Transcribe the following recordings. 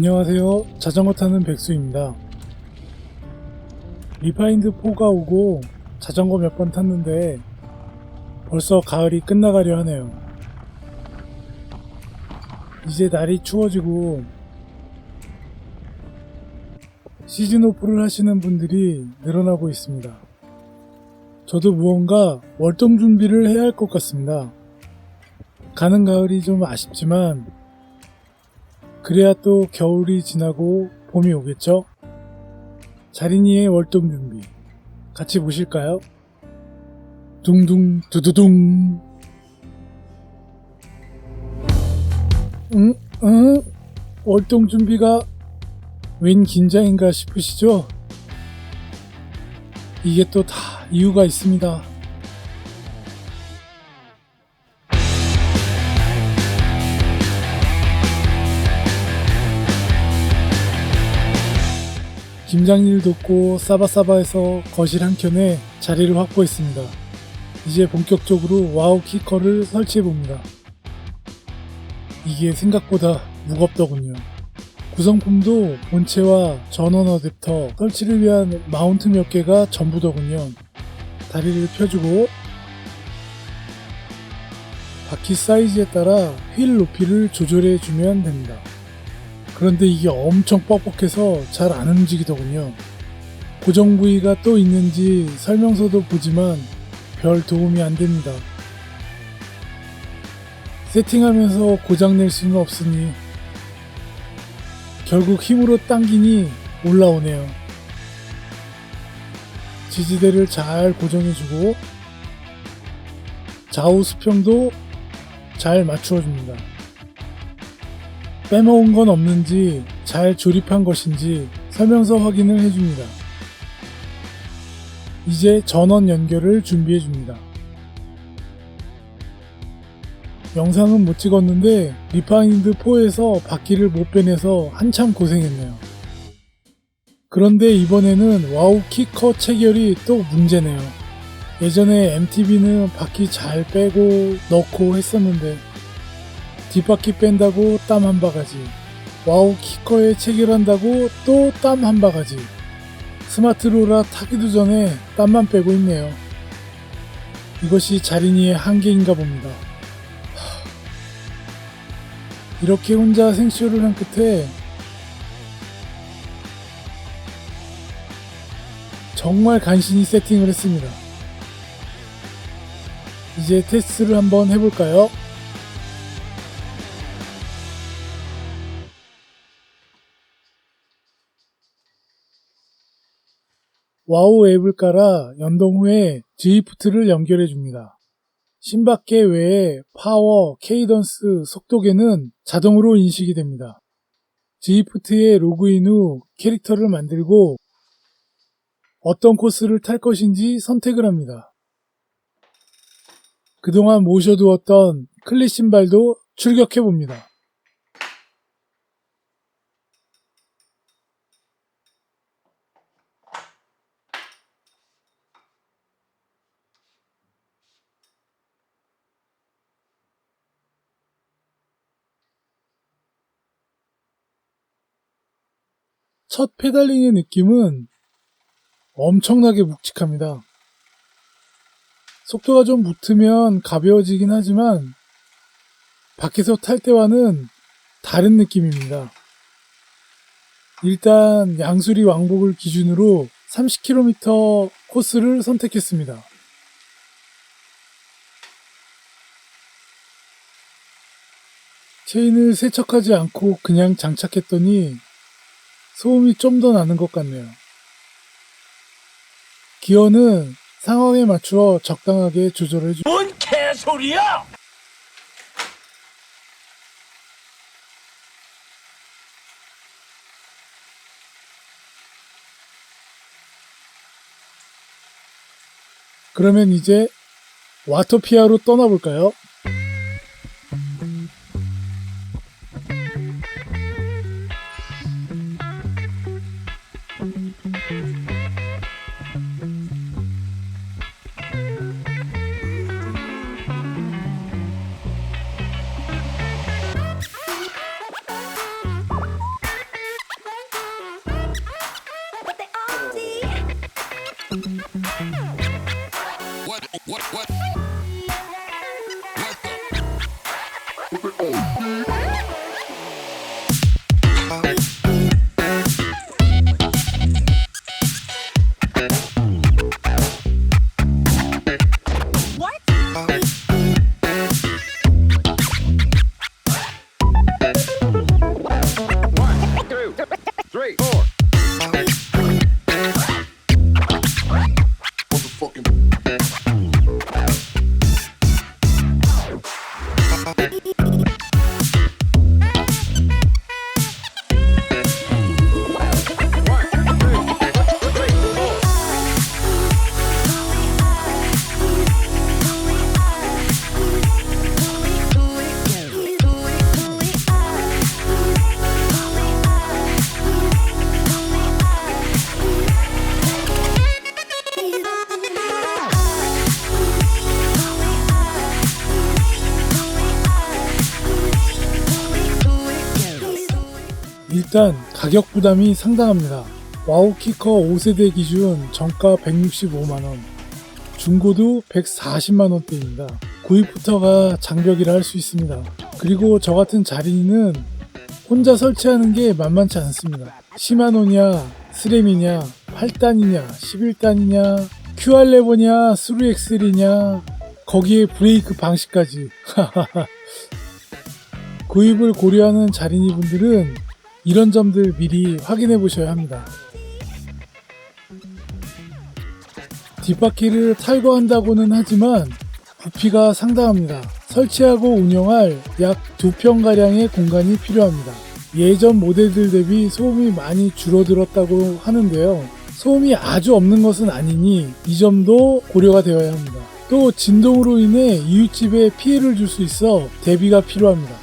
안녕하세요. 자전거 타는 백수입니다. 리파인드 4가 오고 자전거 몇 번 탔는데 벌써 가을이 끝나가려 하네요. 이제 날이 추워지고 시즌 오프를 하시는 분들이 늘어나고 있습니다. 저도 무언가 월동 준비를 해야 할 것 같습니다. 가는 가을이 좀 아쉽지만 그래야 또 겨울이 지나고 봄이 오겠죠? 자린이의 월동 준비 같이 보실까요? 둥둥 두두둥 응? 응? 월동 준비가 웬 긴장인가 싶으시죠? 이게 또 다 이유가 있습니다. 김장일 돕고 사바사바에서 거실 한켠에 자리를 확보했습니다. 이제 본격적으로 와우 키커를 설치해 봅니다. 이게 생각보다 무겁더군요. 구성품도 본체와 전원 어댑터, 설치를 위한 마운트 몇 개가 전부더군요. 다리를 펴주고 바퀴 사이즈에 따라 휠 높이를 조절해 주면 됩니다. 그런데 이게 엄청 뻑뻑해서 잘 안 움직이더군요. 고정 부위가 또 있는지 설명서도 보지만 별 도움이 안 됩니다. 세팅하면서 고장낼 수는 없으니 결국 힘으로 당기니 올라오네요. 지지대를 잘 고정해주고 좌우 수평도 잘 맞추어줍니다. 빼먹은 건 없는지 잘 조립한 것인지 설명서 확인을 해줍니다. 이제 전원 연결을 준비해 줍니다. 영상은 못 찍었는데 리파인드 4에서 바퀴를 못 빼내서 한참 고생했네요. 그런데 이번에는 와우 키커 체결이 또 문제네요. 예전에 MTB는 바퀴 잘 빼고 넣고 했었는데 뒷바퀴 뺀다고 땀 한 바가지 와우 키커에 체결한다고 또 땀 한 바가지 스마트로라 타기도 전에 땀만 빼고 있네요. 이것이 자린이의 한계인가 봅니다. 하, 이렇게 혼자 생쇼를 한 끝에 정말 간신히 세팅을 했습니다. 이제 테스트를 한번 해볼까요? 와우 앱을 깔아 연동 후에 G프트를 연결해 줍니다. 심박계 외에 파워, 케이던스, 속도계는 자동으로 인식이 됩니다. G프트에 로그인 후 캐릭터를 만들고 어떤 코스를 탈 것인지 선택을 합니다. 그동안 모셔두었던 클릿 신발도 출격해 봅니다. 첫 페달링의 느낌은 엄청나게 묵직합니다. 속도가 좀 붙으면 가벼워지긴 하지만 밖에서 탈 때와는 다른 느낌입니다. 일단 양수리 왕복을 기준으로 30km 코스를 선택했습니다. 체인을 세척하지 않고 그냥 장착했더니 소음이 좀 더 나는 것 같네요. 기어는 상황에 맞추어 적당하게 조절해 주. 뭔 개소리야! 그러면 이제 와토피아로 떠나볼까요? Three, four. 일단 가격 부담이 상당합니다. 와우 키커 5세대 기준 정가 165만원, 중고도 140만원대입니다. 구입부터가 장벽이라 할 수 있습니다. 그리고 저 같은 자린이는 혼자 설치하는 게 만만치 않습니다. 시마노냐, 스램이냐, 8단이냐, 11단이냐, QR 레버냐, 3X이냐, 거기에 브레이크 방식까지. 구입을 고려하는 자린이 분들은 이런 점들 미리 확인해 보셔야 합니다. 뒷바퀴를 탈거한다고는 하지만 부피가 상당합니다. 설치하고 운영할 약 2평가량의 공간이 필요합니다. 예전 모델들 대비 소음이 많이 줄어들었다고 하는데요. 소음이 아주 없는 것은 아니니 이 점도 고려가 되어야 합니다. 또 진동으로 인해 이웃집에 피해를 줄 수 있어 대비가 필요합니다.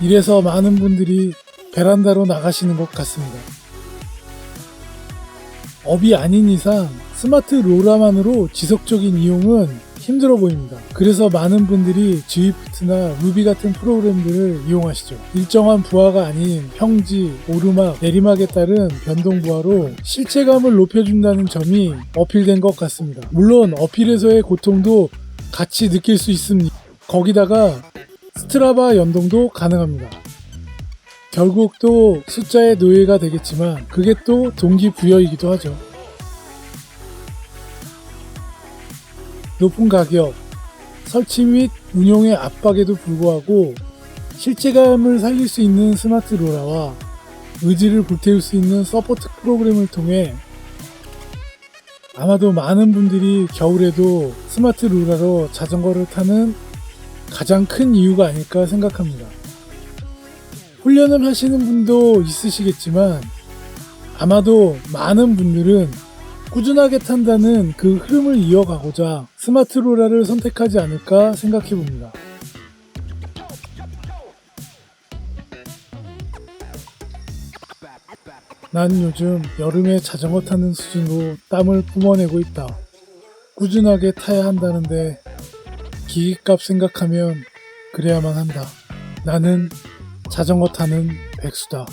이래서 많은 분들이 베란다로 나가시는 것 같습니다. 업이 아닌 이상 스마트 로라만으로 지속적인 이용은 힘들어 보입니다. 그래서 많은 분들이 G프트나 루비 같은 프로그램들을 이용하시죠. 일정한 부하가 아닌 평지, 오르막, 내리막에 따른 변동 부하로 실체감을 높여준다는 점이 어필된 것 같습니다. 물론 어필에서의 고통도 같이 느낄 수 있습니다. 거기다가 스트라바 연동도 가능합니다. 결국 또 숫자의 노예가 되겠지만 그게 또 동기부여이기도 하죠. 높은 가격, 설치 및 운용의 압박에도 불구하고 실체감을 살릴 수 있는 스마트 로라와 의지를 불태울 수 있는 서포트 프로그램을 통해 아마도 많은 분들이 겨울에도 스마트 로라로 자전거를 타는 가장 큰 이유가 아닐까 생각합니다. 훈련을 하시는 분도 있으시겠지만 아마도 많은 분들은 꾸준하게 탄다는 그 흐름을 이어가고자 스마트 로라를 선택하지 않을까 생각해 봅니다. 난 요즘 여름에 자전거 타는 수준으로 땀을 뿜어내고 있다. 꾸준하게 타야 한다는데 기기값 생각하면 그래야만 한다. 나는 자전거 타는 백수다.